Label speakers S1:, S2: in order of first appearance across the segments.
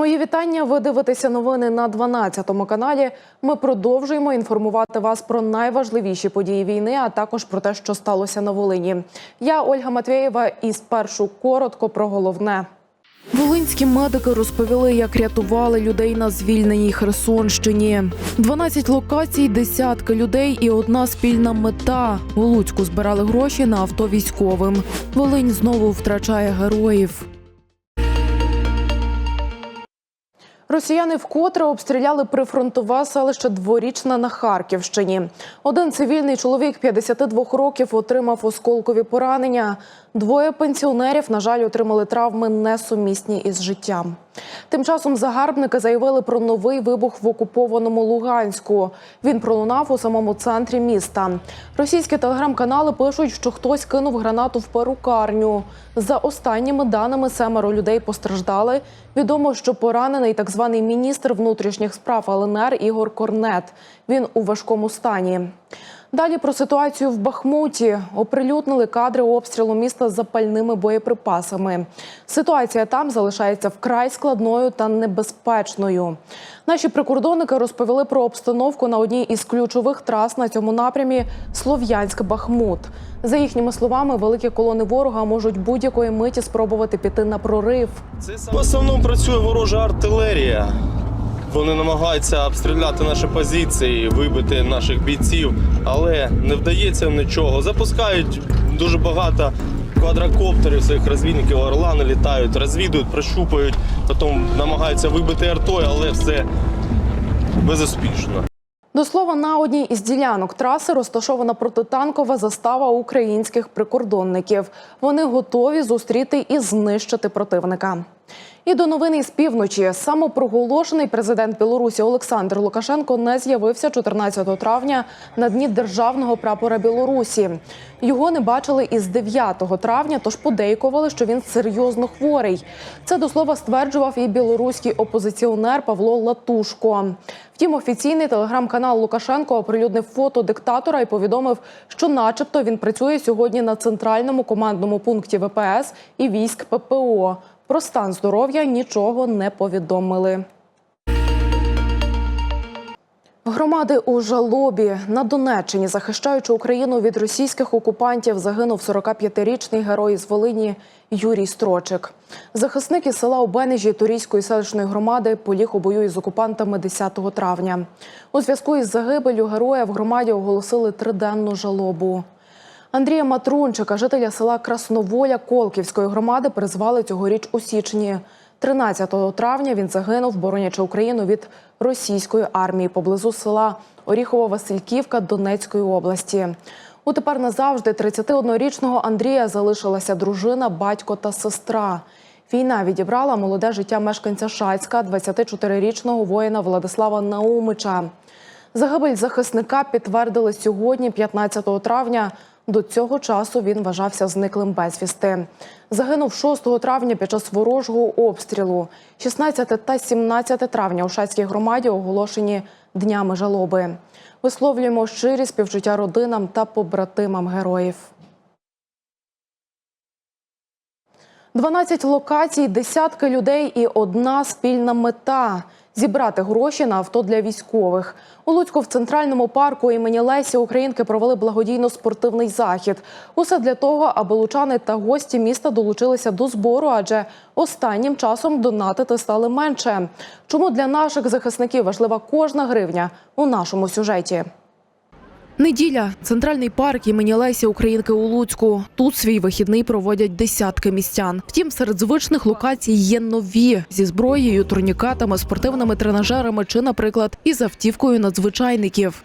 S1: Мої вітання. Ви дивитеся новини на 12 каналі. Ми продовжуємо інформувати вас про найважливіші події війни, а також про те, що сталося на Волині. Я Ольга Матвєєва і спершу коротко про головне. Волинські медики розповіли, як рятували людей на звільненій Херсонщині. 12 локацій, десятки людей і одна спільна мета. У Луцьку збирали гроші на авто військовим. Волинь знову втрачає героїв. Росіяни вкотре обстріляли прифронтове селище Дворічна на Харківщині. Один цивільний чоловік 52 років отримав осколкові поранення. Двоє пенсіонерів, на жаль, отримали травми несумісні із життям. Тим часом загарбники заявили про новий вибух в окупованому Луганську. Він пролунав у самому центрі міста. Російські телеграм-канали пишуть, що хтось кинув гранату в перукарню. За останніми даними, семеро людей постраждали. Відомо, що поранений так званий міністр внутрішніх справ ЛНР Ігор Корнет. Він у важкому стані. Далі про ситуацію в Бахмуті оприлюднили кадри обстрілу міста запальними боєприпасами. Ситуація там залишається вкрай складною та небезпечною. Наші прикордонники розповіли про обстановку на одній із ключових трас на цьому напрямі Слов'янськ-Бахмут. За їхніми словами, великі колони ворога можуть будь-якої миті спробувати піти на прорив.
S2: В основному працює ворожа артилерія. Вони намагаються обстріляти наші позиції, вибити наших бійців, але не вдається нічого. Запускають дуже багато квадрокоптерів своїх розвідників, орлани літають, розвідують, прощупають, потім намагаються вибити артою, але все безуспішно.
S1: До слова, на одній із ділянок траси розташована протитанкова застава українських прикордонників. Вони готові зустріти і знищити противника. І до новини із півночі самопроголошений президент Білорусі Олександр Лукашенко не з'явився 14 травня на дні державного прапора Білорусі. Його не бачили із 9 травня, тож подейкували, що він серйозно хворий. Це до слова стверджував і білоруський опозиціонер Павло Латушко. Втім, офіційний телеграм-канал Лукашенко оприлюднив фото диктатора і повідомив, що, начебто, він працює сьогодні на центральному командному пункті ВПС і військ ППО. Про стан здоров'я нічого не повідомили. Громади у жалобі на Донеччині, захищаючи Україну від російських окупантів, загинув 45-річний герой з Волині Юрій Строчик. Захисник із села Обенежі Турійської селищної громади поліг у бою із окупантами 10 травня. У зв'язку із загибелю героя в громаді оголосили триденну жалобу. Андрія Матрунчика, жителя села Красноволя Колківської громади, призвали цьогоріч у січні. 13 травня він загинув, боронячи Україну від російської армії поблизу села Оріхово-Васильківка Донецької області. У тепер назавжди 31-річного Андрія залишилася дружина, батько та сестра. Війна відібрала молоде життя мешканця Шацька, 24-річного воїна Владислава Наумича. Загибель захисника підтвердили сьогодні, 15 травня. До цього часу він вважався зниклим безвісти. Загинув 6 травня під час ворожого обстрілу. 16 та 17 травня у Шацькій громаді оголошені днями жалоби. Висловлюємо щирі співчуття родинам та побратимам героїв. 12 локацій, десятки людей і одна спільна мета зібрати гроші на авто для військових. У Луцьку в центральному парку імені Лесі Українки провели благодійно-спортивний захід. Усе для того, аби лучани та гості міста долучилися до збору, адже останнім часом донатити стали менше. Чому для наших захисників важлива кожна гривня у нашому сюжеті? Неділя, центральний парк імені Лесі Українки у Луцьку. Тут свій вихідний проводять десятки містян. Втім, серед звичних локацій є нові зі зброєю, турнікатами, спортивними тренажерами чи, наприклад, із автівкою надзвичайників.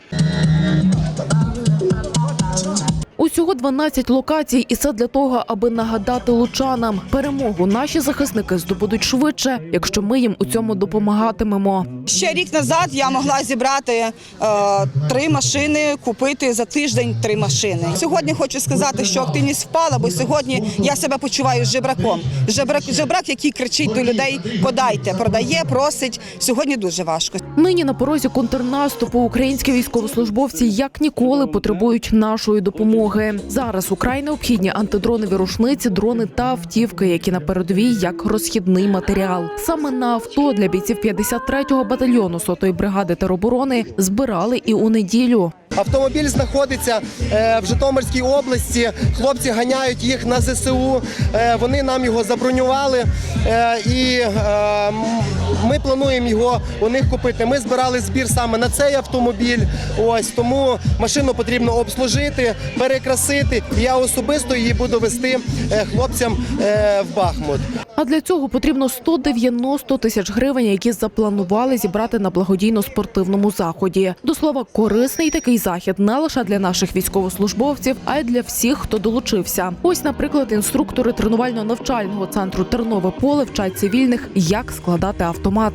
S1: Усього 12 локацій, і це для того, аби нагадати лучанам перемогу. Наші захисники здобудуть швидше, якщо ми їм у цьому допомагатимемо.
S3: Ще рік назад я могла зібрати е, три машини, купити за тиждень три машини. Сьогодні хочу сказати, що активність впала, бо сьогодні я себе почуваю жебраком. Жебрак, жебрак, який кричить до людей: подайте, продає, просить. Сьогодні дуже важко.
S4: Нині на порозі контрнаступу українські військовослужбовці як ніколи потребують нашої допомоги. Зараз украй необхідні антидронові рушниці, дрони та автівки, які на передовій як розхідний матеріал. Саме на авто для бійців 53-го батальйону сотої бригади тероборони збирали і у неділю.
S5: Автомобіль знаходиться е, в Житомирській області. Хлопці ганяють їх на ЗСУ. Е, вони нам його забронювали, е, і ми плануємо його у них купити. Ми збирали збір саме на цей автомобіль. Ось тому машину потрібно обслужити, перекрасити. Я особисто її буду вести хлопцям в Бахмут.
S4: Для цього потрібно 190 тисяч гривень, які запланували зібрати на благодійно-спортивному заході. До слова, корисний такий захід не лише для наших військовослужбовців, а й для всіх, хто долучився. Ось, наприклад, інструктори тренувально-навчального центру Тернове поле вчать цивільних, як складати автомат.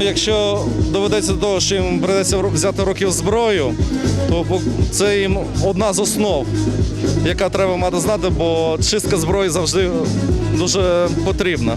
S6: Якщо доведеться до того, що їм придеться взяти років зброю, то це їм одна з основ, яка треба мати знати, бо чистка зброї завжди дуже потрібна.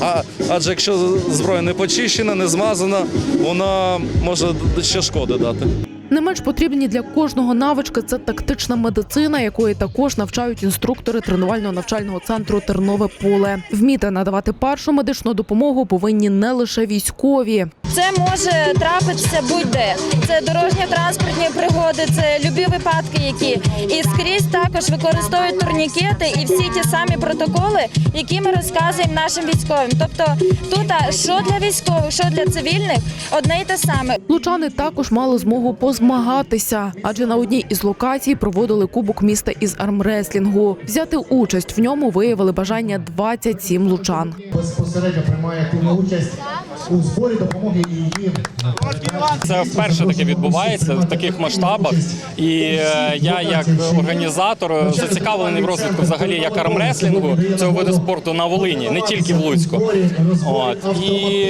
S6: А, адже якщо зброя не почищена, не змазана, вона може ще шкоди дати.
S4: Не менш потрібні для кожного навички це тактична медицина, якої також навчають інструктори тренувально-навчального центру Тернове поле. Вміти надавати першу медичну допомогу повинні не лише військові.
S7: Це може трапитися будь-де. Це дорожньо-транспортні пригоди, це любі випадки, які і скрізь також використовують турнікети і всі ті самі протоколи, які ми розказуємо нашим військовим. Тобто тут що для військових, що для цивільних, одне й те саме.
S4: Лучани також мали змогу позмагатися, адже на одній із локацій проводили кубок міста із армреслінгу. Взяти участь в ньому виявили бажання 27 лучан.
S8: безпосередньо приймає активну участь у зборі допомоги її
S9: Це вперше таке відбувається в таких масштабах. І е, я, як організатор, зацікавлений в розвитку взагалі як армреслінгу цього виду спорту на Волині, не тільки в Луцьку. От і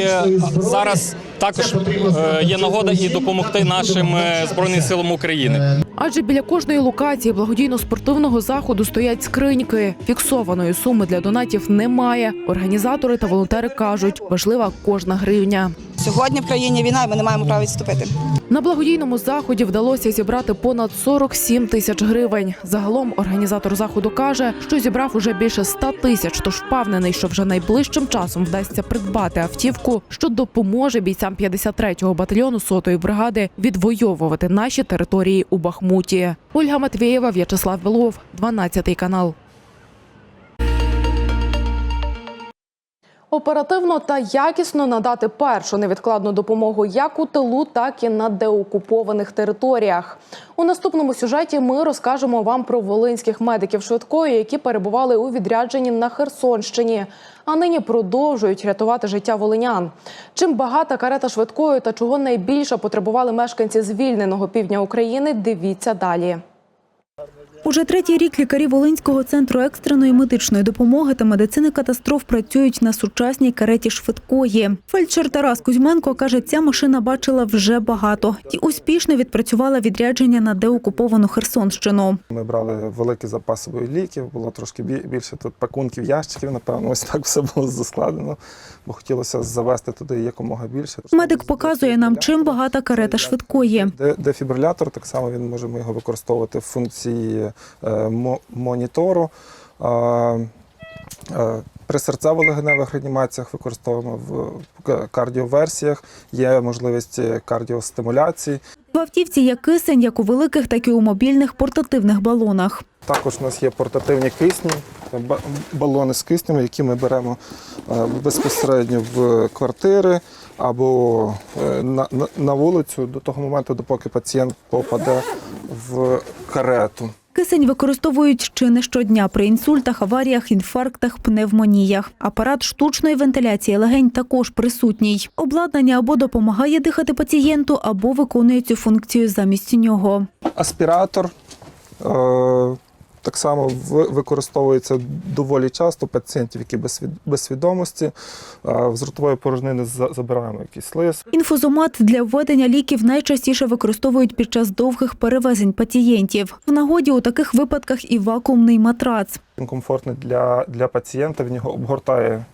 S9: зараз також е, є нагода і допомогти нашим е, збройним силам України.
S4: Адже біля кожної локації благодійно-спортивного заходу стоять скриньки. Фіксованої суми для донатів немає. Організатори та волонтери кажуть, важлива кожна гривня.
S3: Сьогодні в країні війна, і ми не маємо права відступити.
S4: На благодійному заході вдалося зібрати понад 47 тисяч гривень. Загалом організатор заходу каже, що зібрав уже більше 100 тисяч, тож впевнений, що вже найближчим часом вдасться придбати автівку, що допоможе бійцям 53-го батальйону сотої бригади відвоювати наші території у Бахмуті. Ольга Матвієва, В'ячеслав Белов, 12 канал. Оперативно та якісно надати першу невідкладну допомогу як у тилу, так і на деокупованих територіях. У наступному сюжеті ми розкажемо вам про волинських медиків швидкої, які перебували у відрядженні на Херсонщині, а нині продовжують рятувати життя волинян. Чим багата карета швидкої та чого найбільше потребували мешканці звільненого півдня України, дивіться далі.
S10: Уже третій рік лікарі Волинського центру екстреної медичної допомоги та медицини катастроф працюють на сучасній кареті швидкої. Фельдшер Тарас Кузьменко каже, ця машина бачила вже багато і успішно відпрацювала відрядження на деокуповану Херсонщину.
S11: Ми брали великі запаси ліків, було трошки бі- більше тут пакунків, ящиків, напевно, ось так все було заскладено, бо хотілося завести туди якомога більше.
S10: Медик показує нам, чим багата карета швидкої.
S11: Дефібрилятор, так само він можемо його використовувати в функції монітору. Е, е, При серцево-легеневих реанімаціях використовуємо в кардіоверсіях, є можливість е, кардіостимуляції.
S10: В автівці є кисень як у великих, так і у мобільних портативних балонах.
S11: Також у нас є портативні кисні, ба- балони з киснем, які ми беремо е, безпосередньо в квартири або е, на вулицю до того моменту, допоки пацієнт попаде в карету.
S10: Кисень використовують чи не щодня при інсультах, аваріях, інфарктах, пневмоніях. Апарат штучної вентиляції легень також присутній. Обладнання або допомагає дихати пацієнту, або виконує цю функцію замість нього.
S11: Аспіратор, е, Так само використовується доволі часто пацієнтів, які без, свід- без свідомості. З ротової порожнини за- забираємо якийсь лис.
S10: Інфузомат для введення ліків найчастіше використовують під час довгих перевезень пацієнтів. В нагоді у таких випадках і вакуумний матрац.
S11: Він комфортний для, для пацієнта, він його обгортає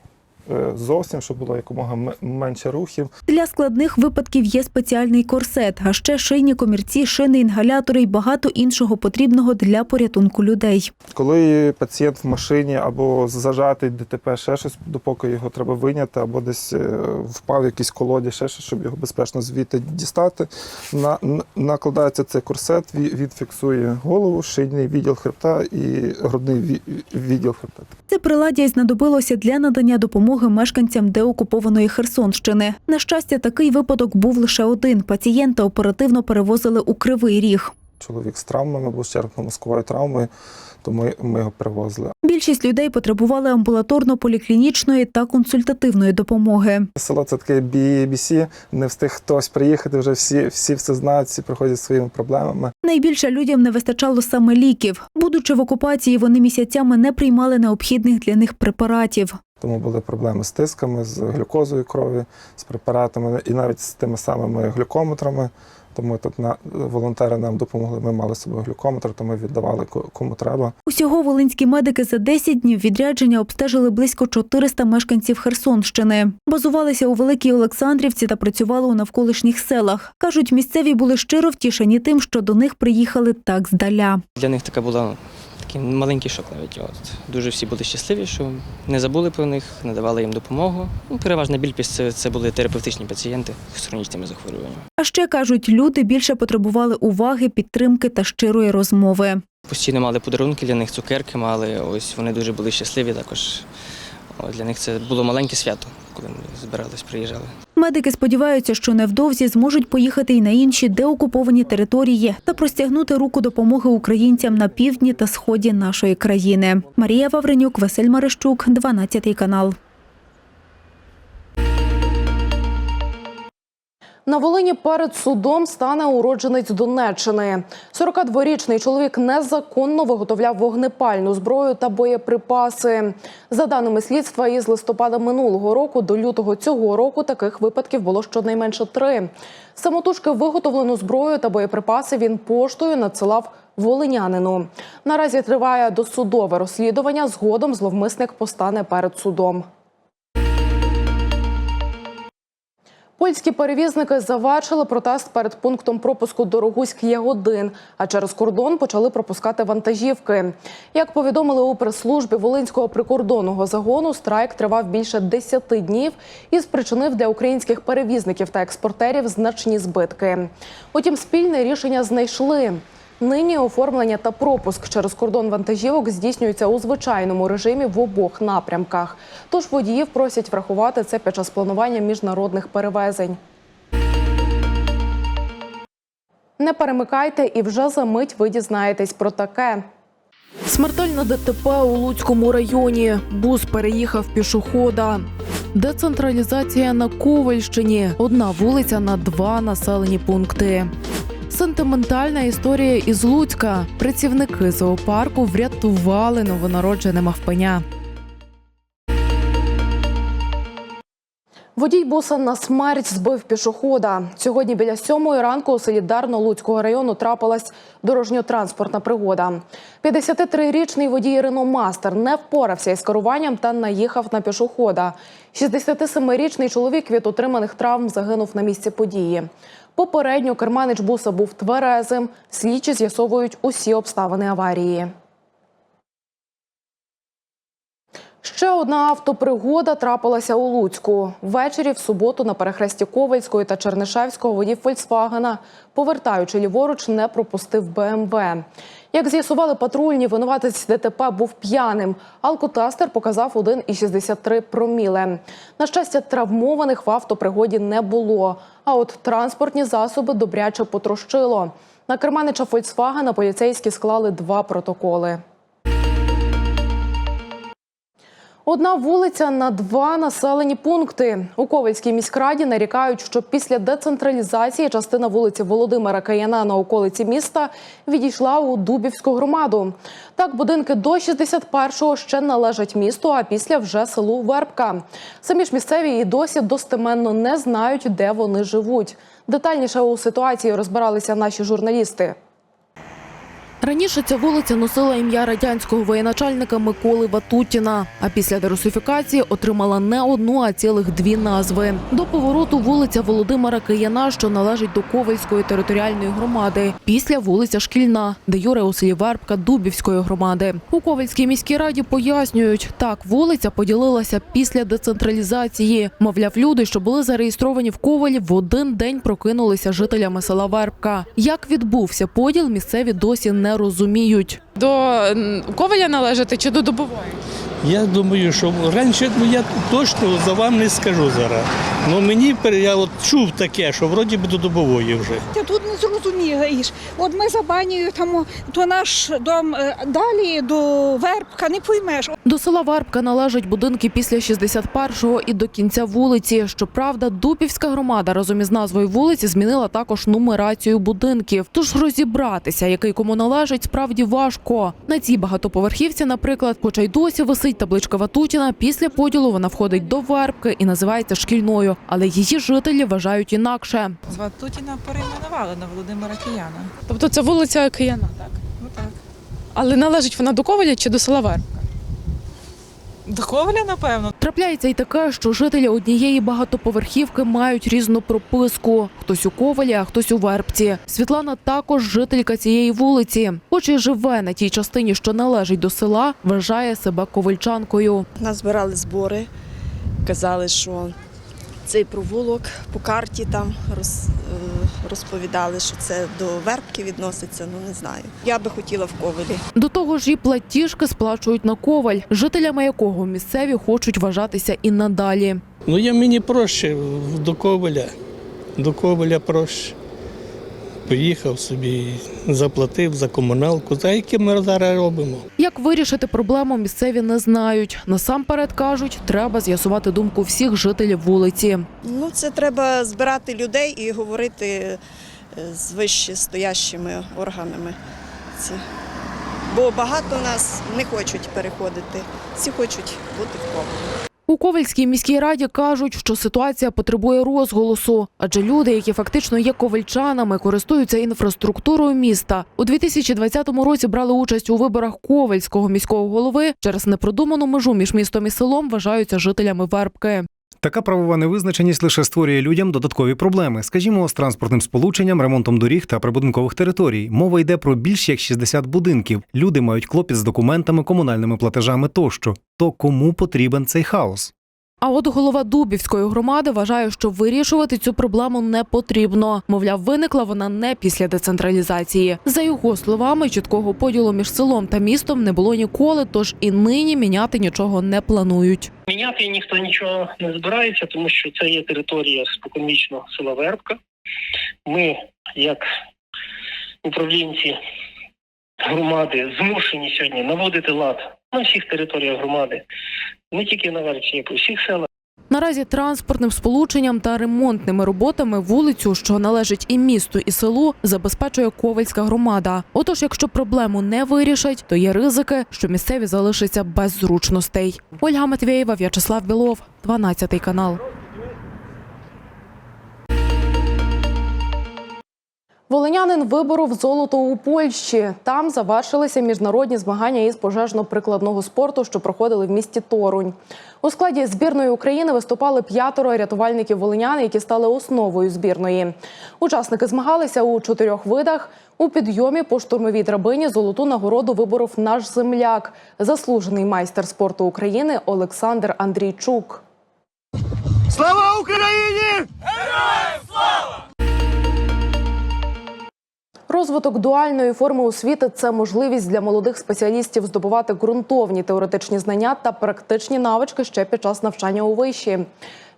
S11: зовсім, щоб було якомога менше рухів.
S10: Для складних випадків є спеціальний корсет, а ще шийні комірці, шини, інгалятори і багато іншого потрібного для порятунку людей.
S11: Коли пацієнт в машині або зажатий ДТП, ще щось, допоки його треба виняти, або десь е, впав в якийсь колоді, ще щось, щоб його безпечно звідти дістати, на, накладається цей корсет, ві- він фіксує голову, шийний відділ хребта і грудний ві- відділ хребта.
S10: Це приладдя й знадобилося для надання допомоги мешканцям деокупованої Херсонщини. На щастя, такий випадок був лише один. Пацієнта оперативно перевозили у Кривий Ріг.
S11: Чоловік з травмами або з черепно-мозковою травмою, то ми, ми його перевозили.
S10: Більшість людей потребували амбулаторно-поліклінічної та консультативної допомоги.
S11: Село це таке BBC, не встиг хтось приїхати, вже всі, всі все знають, всі приходять зі своїми проблемами.
S10: Найбільше людям не вистачало саме ліків. Будучи в окупації, вони місяцями не приймали необхідних для них препаратів.
S11: Тому були проблеми з тисками, з глюкозою крові, з препаратами і навіть з тими самими глюкометрами. Тому тут на волонтери нам допомогли. Ми мали з собою глюкометр, то ми віддавали ко- кому треба.
S10: Усього волинські медики за 10 днів відрядження обстежили близько 400 мешканців Херсонщини. Базувалися у Великій Олександрівці та працювали у навколишніх селах. Кажуть, місцеві були щиро втішені тим, що до них приїхали так здаля.
S12: Для них така була такий маленький шок навіть. От. Дуже всі були щасливі, що не забули про них, надавали їм допомогу. Ну, переважна більшість це, це були терапевтичні пацієнти з хронічними захворюваннями.
S10: А ще кажуть, люди більше потребували уваги, підтримки та щирої розмови.
S12: Постійно мали подарунки для них, цукерки мали. Ось вони дуже були щасливі також. От, для них це було маленьке свято, коли ми збирались, приїжджали.
S10: Медики сподіваються, що невдовзі зможуть поїхати й на інші деокуповані території та простягнути руку допомоги українцям на півдні та сході нашої країни. Марія Вавренюк, Василь Марищук, 12 канал.
S1: На Волині перед судом стане уродженець Донеччини. 42-річний чоловік незаконно виготовляв вогнепальну зброю та боєприпаси. За даними слідства, із листопада минулого року до лютого цього року таких випадків було щонайменше три. Самотужки виготовлену зброю та боєприпаси він поштою надсилав волинянину. Наразі триває досудове розслідування. Згодом зловмисник постане перед судом. Польські перевізники завершили протест перед пунктом пропуску Дорогуськ-Ягодин, а через кордон почали пропускати вантажівки. Як повідомили у прес-службі Волинського прикордонного загону, страйк тривав більше 10 днів і спричинив для українських перевізників та експортерів значні збитки. Утім, спільне рішення знайшли. Нині оформлення та пропуск через кордон вантажівок здійснюються у звичайному режимі в обох напрямках. Тож водіїв просять врахувати це під час планування міжнародних перевезень. Не перемикайте і вже за мить ви дізнаєтесь про таке. Смертельне ДТП у Луцькому районі. Бус переїхав пішохода. Децентралізація на Ковальщині. Одна вулиця на два населені пункти. Сентиментальна історія із Луцька. Працівники зоопарку врятували новонароджене мавпеня. Водій буса на смерть збив пішохода. Сьогодні біля сьомої ранку у селі Дарно Луцького району трапилась дорожньо-транспортна пригода. 53-річний водій Рено Мастер не впорався із керуванням та наїхав на пішохода. 67-річний чоловік від отриманих травм загинув на місці події. Попередньо керманич буса був тверезим. Слідчі з'ясовують усі обставини аварії. Ще одна автопригода трапилася у Луцьку. Ввечері в суботу на перехресті Ковальської та Чернишевського водій Фольксвагена, повертаючи ліворуч, не пропустив БМВ. Як з'ясували патрульні, винуватець ДТП був п'яним. Алкотестер показав 1,63 проміле. На щастя, травмованих в автопригоді не було. А от транспортні засоби добряче потрощило. На керманича Фольксвагена поліцейські склали два протоколи.
S4: Одна вулиця на два населені пункти. У Ковальській міськраді нарікають, що після децентралізації частина вулиці Володимира Каяна на околиці міста відійшла у Дубівську громаду. Так, будинки до 61-го ще належать місту, а після вже селу Вербка. Самі ж місцеві і досі достеменно не знають, де вони живуть. Детальніше у ситуації розбиралися наші журналісти. Раніше ця вулиця носила ім'я радянського воєначальника Миколи Ватутіна, а після дерусифікації отримала не одну, а цілих дві назви. До повороту вулиця Володимира Кияна, що належить до Ковальської територіальної громади. Після вулиця Шкільна, де Юре у селі Вербка Дубівської громади. У Ковальській міській раді пояснюють, так вулиця поділилася після децентралізації. Мовляв, люди, що були зареєстровані в Ковалі, в один день прокинулися жителями села Вербка. Як відбувся поділ, місцеві досі не розуміють.
S13: До Коваля належати чи до Дубової?
S14: Я думаю, що раніше ну я точно за вам не скажу зараз. Ну мені я от чув таке, що вроді би до добової вже.
S15: Ти тут не зрозумієш. От ми за банею там, то наш дом е, далі до Вербка, не поймеш.
S4: До села Вербка належать будинки після 61-го і до кінця вулиці. Щоправда, Дубівська громада разом із назвою вулиці змінила також нумерацію будинків. Тож розібратися, який кому належить, справді важко. На цій багатоповерхівці, наприклад, хоча й досі висить табличка Ватутіна, після поділу вона входить до Вербки і називається шкільною, але її жителі вважають інакше.
S16: З Ватутіна перейменували на Володимира Кияна.
S13: Тобто це вулиця Кияна, так?
S16: Ну так.
S13: Але належить вона до Коваля чи до села Вербка?
S16: До Коваля, напевно.
S4: Трапляється й таке, що жителі однієї багатоповерхівки мають різну прописку. Хтось у Ковалі, а хтось у Вербці. Світлана також жителька цієї вулиці. Хоч і живе на тій частині, що належить до села, вважає себе ковальчанкою.
S17: Нас збирали збори, казали, що цей провулок по карті там роз, е, розповідали, що це до Вербки відноситься. Ну не знаю. Я би хотіла в Ковелі.
S4: До того ж, і платіжки сплачують на коваль, жителями якого місцеві хочуть вважатися і надалі.
S14: Ну я мені проще до Коваля. До Коваля проще. Поїхав собі, заплатив за комуналку, за яке ми зараз робимо.
S4: Як вирішити проблему, місцеві не знають. Насамперед кажуть, треба з'ясувати думку всіх жителів вулиці.
S17: Ну це треба збирати людей і говорити е, з вище стоящими органами. Ці. Бо багато нас не хочуть переходити, всі хочуть бути в Ковалі.
S4: У Ковальській міській раді кажуть, що ситуація потребує розголосу, адже люди, які фактично є ковальчанами, користуються інфраструктурою міста. У 2020 році брали участь у виборах Ковальського міського голови. Через непродуману межу між містом і селом вважаються жителями Вербки.
S18: Така правова невизначеність лише створює людям додаткові проблеми, скажімо, з транспортним сполученням, ремонтом доріг та прибудинкових територій. Мова йде про більш як 60 будинків. Люди мають клопіт з документами, комунальними платежами тощо. То кому потрібен цей хаос?
S4: А от голова Дубівської громади вважає, що вирішувати цю проблему не потрібно. Мовляв, виникла вона не після децентралізації. За його словами, чіткого поділу між селом та містом не було ніколи, тож і нині міняти нічого не планують.
S19: Міняти ніхто нічого не збирається, тому що це є територія споконвічно села Вербка. Ми, як управлінці громади, змушені сьогодні наводити лад на всіх територіях громади, не тільки на Верчині, по всіх селах.
S4: Наразі транспортним сполученням та ремонтними роботами вулицю, що належить і місту, і селу, забезпечує Ковальська громада. Отож, якщо проблему не вирішать, то є ризики, що місцеві залишаться без зручностей. Ольга Матвєєва, В'ячеслав Білов, 12 канал. Волинянин виборов золото у Польщі. Там завершилися міжнародні змагання із пожежно-прикладного спорту, що проходили в місті Торунь. У складі збірної України виступали п'ятеро рятувальників волинян, які стали основою збірної. Учасники змагалися у чотирьох видах. У підйомі по штурмовій драбині золоту нагороду виборов наш земляк, заслужений майстер спорту України Олександр Андрійчук.
S1: Слава Україні!
S4: Розвиток дуальної форми освіти це можливість для молодих спеціалістів здобувати ґрунтовні теоретичні знання та практичні навички ще під час навчання у виші.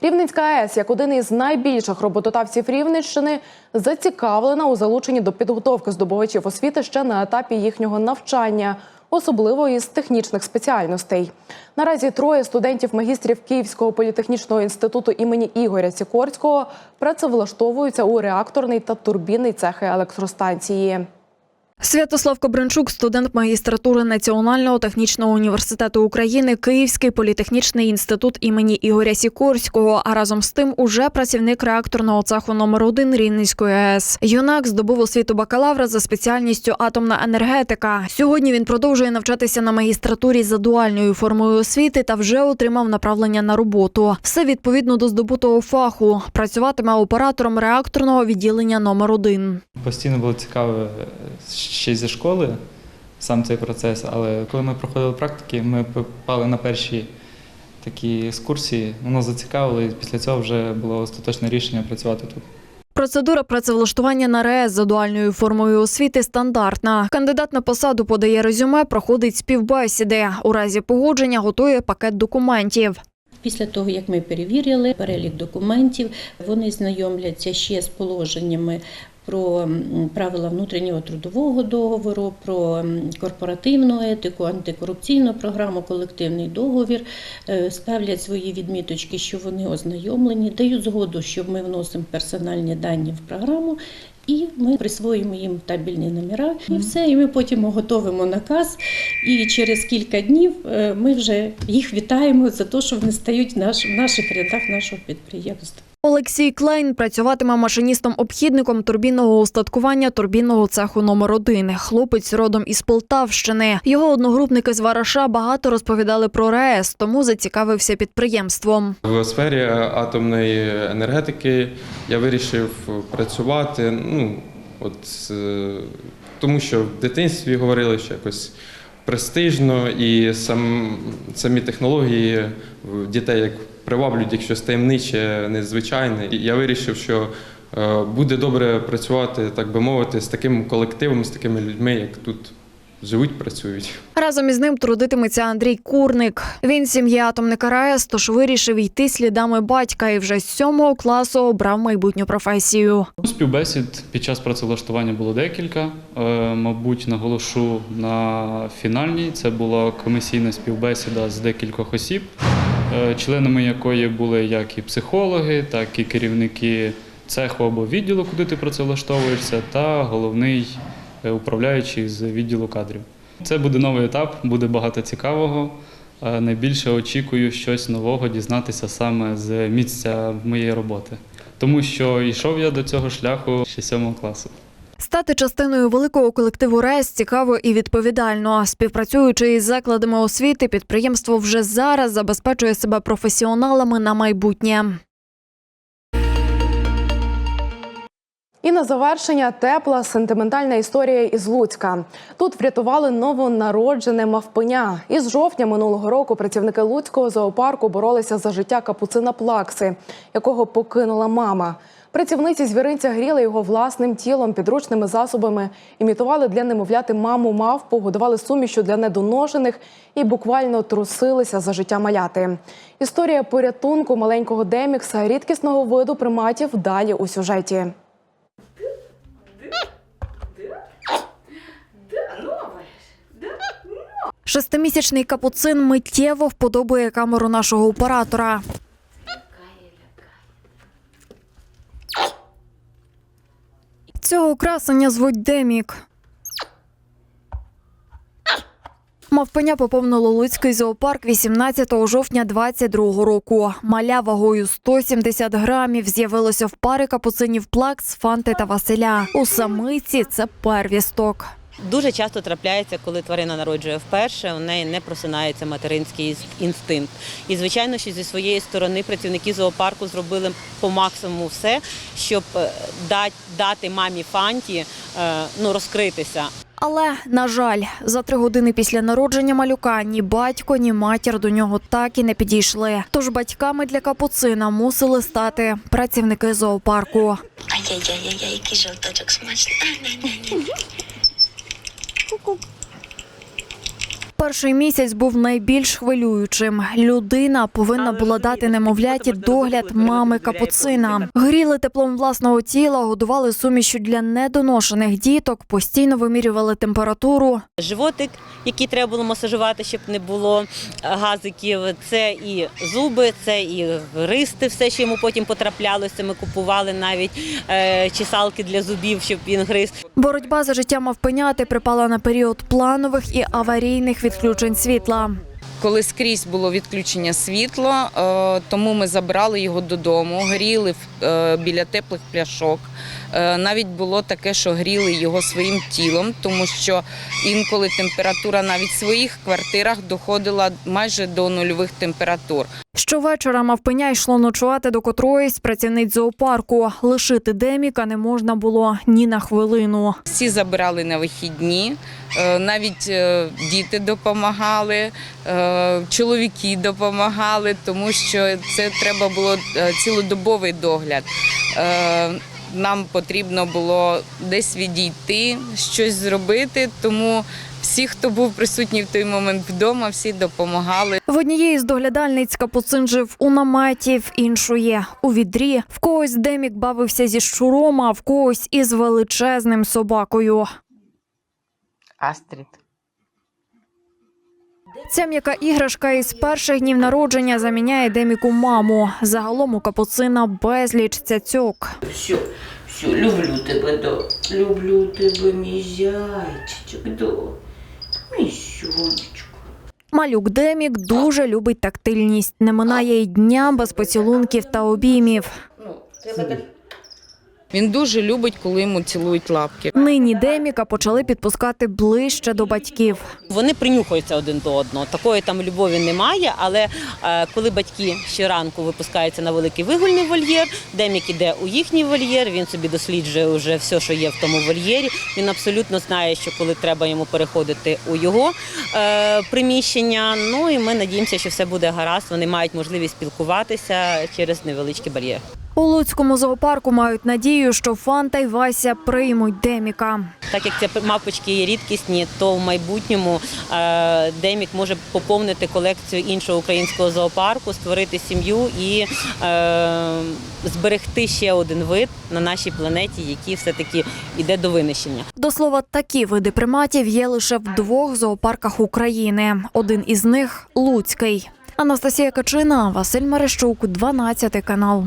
S4: Рівненська АЕС, як один із найбільших роботодавців Рівненщини, зацікавлена у залученні до підготовки здобувачів освіти ще на етапі їхнього навчання.
S1: Особливо із технічних спеціальностей. Наразі троє студентів магістрів Київського політехнічного інституту імені Ігоря Сікорського працевлаштовуються у реакторний та турбінний цехи електростанції.
S20: Святослав Кобринчук, студент магістратури Національного технічного університету України, Київський політехнічний інститут імені Ігоря Сікорського. А разом з тим уже працівник реакторного цеху номер 1 Рівненської АЕС. Юнак здобув освіту бакалавра за спеціальністю атомна енергетика. Сьогодні він продовжує навчатися на магістратурі за дуальною формою освіти та вже отримав направлення на роботу. Все відповідно до здобутого фаху. Працюватиме оператором реакторного відділення номер 1
S21: Постійно було цікаво ще зі школи сам цей процес, але коли ми проходили практики, ми попали на перші такі екскурсії, воно зацікавило, і після цього вже було остаточне рішення працювати тут.
S20: Процедура працевлаштування на РЕС за дуальною формою освіти стандартна. Кандидат на посаду подає резюме, проходить співбесіди. У разі погодження готує пакет документів.
S22: Після того, як ми перевірили перелік документів, вони знайомляться ще з положеннями про правила внутрішнього трудового договору, про корпоративну етику, антикорупційну програму, колективний договір, е, ставлять свої відміточки, що вони ознайомлені, дають згоду, що ми вносимо персональні дані в програму. І ми присвоїмо їм табельні номера, і все. І ми потім готовимо наказ. І через кілька днів е, ми вже їх вітаємо за те, що вони стають в наших рядах нашого підприємства.
S20: Олексій Клейн працюватиме машиністом-обхідником турбінного устаткування турбінного цеху номер 1 Хлопець родом із Полтавщини. Його одногрупники з Вараша багато розповідали про РЕС, тому зацікавився підприємством.
S23: В сфері атомної енергетики я вирішив працювати. Ну, от, е, тому що в дитинстві говорили, що якось престижно, і сам, самі технології дітей як приваблюють, якщо таємниче, незвичайне. І я вирішив, що е, буде добре працювати, так би мовити, з таким колективом, з такими людьми, як тут живуть, працюють.
S20: Разом із ним трудитиметься Андрій Курник. Він сім'ї атомника РАЕС, тож вирішив йти слідами батька і вже з сьомого класу обрав майбутню професію.
S21: Співбесід під час працевлаштування було декілька. Е, Мабуть, наголошу на фінальній. Це була комісійна співбесіда з декількох осіб, членами якої були як і психологи, так і керівники цеху або відділу, куди ти працевлаштовуєшся, та головний е, управляючий з відділу кадрів. Це буде новий етап, буде багато цікавого. Е, Найбільше очікую щось нового дізнатися саме з місця моєї роботи. Тому що йшов я до цього шляху ще сьомого класу.
S20: Стати частиною великого колективу РЕС цікаво і відповідально. Співпрацюючи із закладами освіти, підприємство вже зараз забезпечує себе професіоналами на майбутнє.
S1: І на завершення тепла сентиментальна історія із Луцька. Тут врятували новонароджене мавпеня. Із жовтня минулого року працівники Луцького зоопарку боролися за життя капуцина Плакси, якого покинула мама. Працівниці звіринця гріли його власним тілом, підручними засобами, імітували для немовляти маму мавпу, годували сумішю для недоношених і буквально трусилися за життя маляти. Історія порятунку маленького демікса, рідкісного виду приматів далі у сюжеті.
S20: Шестимісячний капуцин миттєво вподобує камеру нашого оператора. Цього красення звуть Демік. Мавпеня поповнило Луцький зоопарк 18 жовтня 2022 року. Маля вагою 170 грамів з'явилося в пари капуцинів Плакс, Фанти та Василя. У самиці це первісток.
S24: Дуже часто трапляється, коли тварина народжує вперше, у неї не просинається материнський інстинкт. І, звичайно, що зі своєї сторони працівники зоопарку зробили по максимуму все, щоб е, дати мамі Фанті е, ну, розкритися.
S20: Але на жаль, за три години після народження малюка ні батько, ні матір до нього так і не підійшли. Тож батьками для капуцина мусили стати працівники зоопарку.
S25: Ай-яй-яй-яй, який жовточок смачний.
S20: 조금 Перший місяць був найбільш хвилюючим. Людина повинна була дати немовляті догляд мами капуцина. Гріли теплом власного тіла, годували сумішю для недоношених діток, постійно вимірювали температуру.
S24: Животик, який треба було масажувати, щоб не було е, газиків. Це і зуби, це і ристи, все, що йому потім потраплялося. Ми купували навіть е, чесалки для зубів, щоб він гриз.
S20: Боротьба за життя мавпеняти припала на період планових і аварійних відключень світла.
S26: Коли скрізь було відключення світла, е, тому ми забрали його додому, гріли е, біля теплих пляшок. Е, Навіть було таке, що гріли його своїм тілом, тому що інколи температура навіть в своїх квартирах доходила майже до нульових температур.
S20: Щовечора мавпеня йшло ночувати до котроїсь працівниць зоопарку. Лишити Деміка не можна було ні на хвилину.
S26: Всі забирали на вихідні, е, навіть е, діти допомагали, чоловіки допомагали, тому що це треба було цілодобовий догляд. Нам потрібно було десь відійти, щось зробити, тому всі, хто був присутній в той момент вдома, всі допомагали.
S20: В однієї з доглядальниць капуцин жив у наметі, в іншої у відрі. В когось Демік бавився зі щуром, а в когось із величезним собакою.
S27: Астрід.
S20: Ця м'яка іграшка із перших днів народження заміняє Деміку маму. Загалом у капуцина безліч цяцьок.
S27: Все, все, люблю тебе, до. Люблю тебе, мій зайчичок, до. Мій сонечко.
S20: Малюк Демік дуже любить тактильність. Не минає й дня без поцілунків та обіймів.
S26: Він дуже любить, коли йому цілують лапки.
S20: Нині Деміка почали підпускати ближче до батьків.
S24: Вони принюхуються один до одного. Такої там любові немає, але е, коли батьки щоранку випускаються на великий вигульний вольєр, Демік іде у їхній вольєр, він собі досліджує вже все, що є в тому вольєрі. Він абсолютно знає, що коли треба йому переходити у його е, приміщення. Ну і ми надіємося, що все буде гаразд. Вони мають можливість спілкуватися через невеличкий бар'єр.
S20: У Луцькому зоопарку мають надію, що Фанта й Вася приймуть Деміка.
S24: Так як ці мавпочки є рідкісні, то в майбутньому е, Демік може поповнити колекцію іншого українського зоопарку, створити сім'ю і е, зберегти ще один вид на нашій планеті, який все-таки йде до винищення.
S20: До слова, такі види приматів є лише в двох зоопарках України. Один із них Луцький. Анастасія Качина, Василь Мерещук, 12 канал.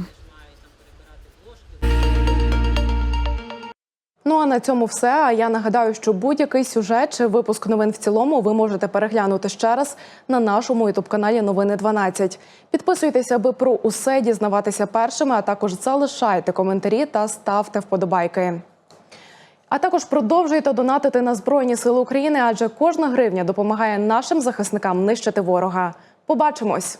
S1: Ну а на цьому все. А я нагадаю, що будь-який сюжет чи випуск новин в цілому ви можете переглянути ще раз на нашому ютуб-каналі Новини 12. Підписуйтеся, аби про усе дізнаватися першими, а також залишайте коментарі та ставте вподобайки. А також продовжуйте донатити на Збройні Сили України, адже кожна гривня допомагає нашим захисникам нищити ворога. Побачимось!